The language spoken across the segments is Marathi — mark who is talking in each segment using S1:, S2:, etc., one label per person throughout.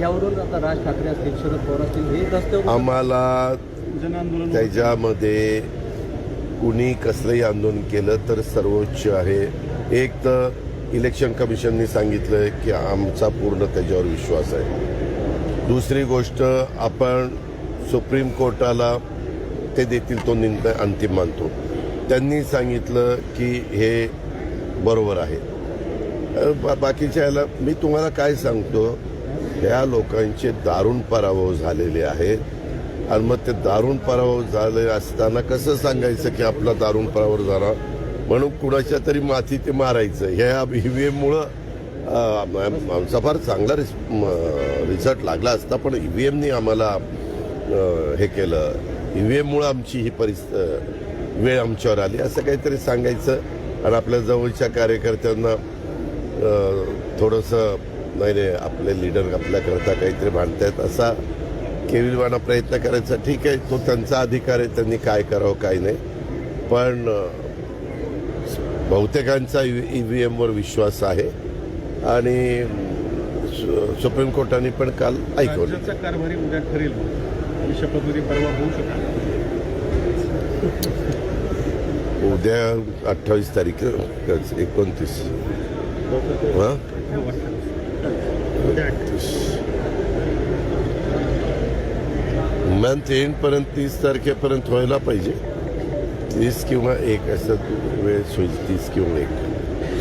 S1: यावरून आता राज ठाकरे असतील शरद पवार असतील हे रस्त्यावर
S2: आम्हाला त्याच्यामध्ये कुणी कसलंही आंदोलन केलं तर सर्वोच्च आहे. एक तर इलेक्शन कमिशननी सांगितलंय की आमचा पूर्ण त्याच्यावर विश्वास आहे. दुसरी गोष्ट आपण सुप्रीम कोर्टाला ते देतील तो निर्णय अंतिम मानतो. त्यांनी सांगितलं की हे बरोबर आहे. बाकीच्या याला मी तुम्हाला काय सांगतो ह्या लोकांचे दारुण पराभव झालेले आहेत. आणि मग ते दारुण पराभव झाले असताना कसं सांगायचं की आपला दारुण पराभव झाला? म्हणून कुणाच्या तरी माथी ते मारायचं. ह्या ईव्हीएममुळं आमचा फार चांगला रिस रिझल्ट लागला असता पण ईव्हीएमनी आम्हाला हे केलं. ईव्हीएममुळं आमची ही परिस्थिती वेळ आमच्यावर आली. असं काहीतरी सांगायचं. आणि आपल्या जवळच्या कार्यकर्त्यांना थोडंसं नाही रे आपले लीडर आपल्याकरता काहीतरी भांडतायत. असा केविलवाना प्रयत्न करायचा. ठीक आहे तो त्यांचा अधिकार आहे त्यांनी काय करावं काय नाही. पण बहुतेकांचा ई व्ही एमवर विश्वास आहे. आणि सुप्रीम कोर्टाने पण काल ऐकवलं.
S3: कारभारी उद्या ठरेल आणि शपथविधी परवा होऊ शकतो
S2: उद्या अठ्ठावीस तारीख एकोणतीस. हां
S3: उद्या
S2: मंथ एंडपर्यंत तीस तारखेपर्यंत व्हायला पाहिजे. तीस किंवा एक असं वेळ होईल तीस किंवा एक.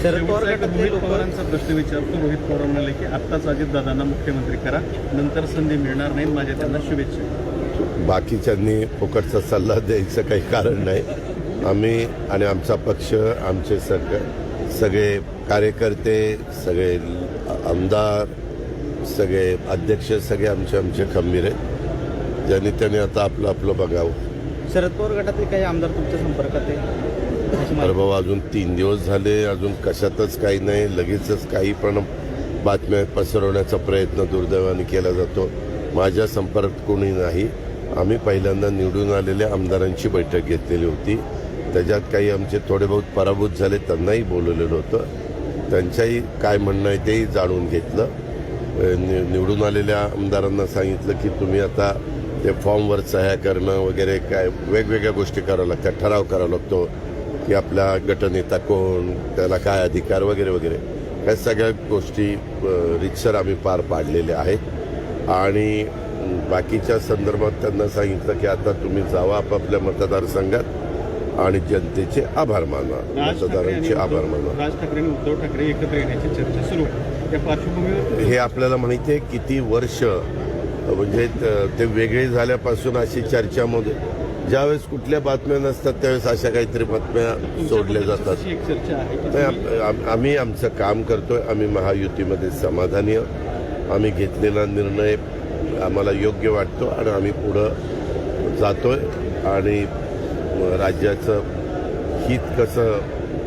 S1: शरद पवार
S3: शेवटचा एक
S1: गटातले
S3: रोहित
S1: लोक
S3: पवारांचा प्रश्न विचारतो. रोहित पवार म्हणाले की आत्ताच अजितदादांना मुख्यमंत्री करा. नंतर संधी मिळणार नाही. माझ्या त्यांना शुभेच्छा.
S2: बाकीच्यांनी फुकटचा सल्ला द्यायचं काही कारण नाही. आम्ही आणि आमचा पक्ष आमचे सग सगळे कार्यकर्ते सगळे आमदार सगळे अध्यक्ष सगळे आमचे आमचे खंबीर आहेत. ज्यांनी त्यांनी आता आपलं आपलं बघावं.
S1: शरद पवार गटातले काही आमदार तुमच्या संपर्कात आहे अशी
S2: अरे बाबा अजून तीन दिवस झाले अजून कशातच काही नाही लगेचच काही पण बातम्या पसरवण्याचा प्रयत्न दुर्दैवाने केला जातो. माझ्या संपर्कात कोणी नाही. आम्ही पहिल्यांदा निवडून आलेल्या आमदारांची बैठक घेतलेली होती. त्याच्यात काही आमचे थोडे बहुत पराभूत झाले त्यांनाही बोलवलेलं होतं. त्यांच्याही काय म्हणणं आहे तेही जाणून घेतलं. नि- निवडून आलेल्या आमदारांना सांगितलं की तुम्ही आता ते फॉर्मवर सह्या करणं वगैरे काय वेगवेगळ्या गोष्टी कराव्या लागतात. ठराव करावा लागतो की आपला गटनेता कोण त्याला काय अधिकार वगैरे वगैरे. ह्या सगळ्या गोष्टी रितसर आम्ही पार पाडलेल्या आहेत. आणि बाकीच्या संदर्भात त्यांना सांगितलं की आता तुम्ही जावा आपापल्या मतदारसंघात. आणि जनतेचे आभार माना
S3: राज ठाकरे आणि
S2: मतदारांचे आभार माना
S3: उद्धव- राज ठाकरे आणि उद्धव ठाकरे एकत्र येण्याची चर्चा सुरू. त्या पार्श्वभूमीवर
S2: हे आपल्याला माहिती आहे किती वर्ष म्हणजे त- ते वेगळे झाल्यापासून अशी चर्चामध्ये ज्यावेळेस कुठल्या बातम्या नसतात त्यावेळेस अशा काहीतरी बातम्या सोडल्या जातात.
S3: अशी एक चर्चा आहे की
S2: नाही
S3: तुम्ही-
S2: आप- आम- आम्ही आमचं काम करतोय आम्ही महायुतीमध्ये समाधानी आहोत. आम्ही घेतलेला निर्णय आम्हाला योग्य वाटतो आणि आम्ही पुढं जातोय. आणि राज्याचं हित कसं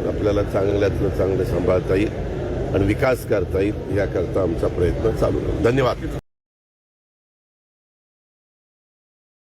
S2: आपल्याला चांगल्यातलं चांगलं सांभाळता येईल आणि विकास करता येईल याकरता आमचा प्रयत्न चालू आहे धन्यवाद.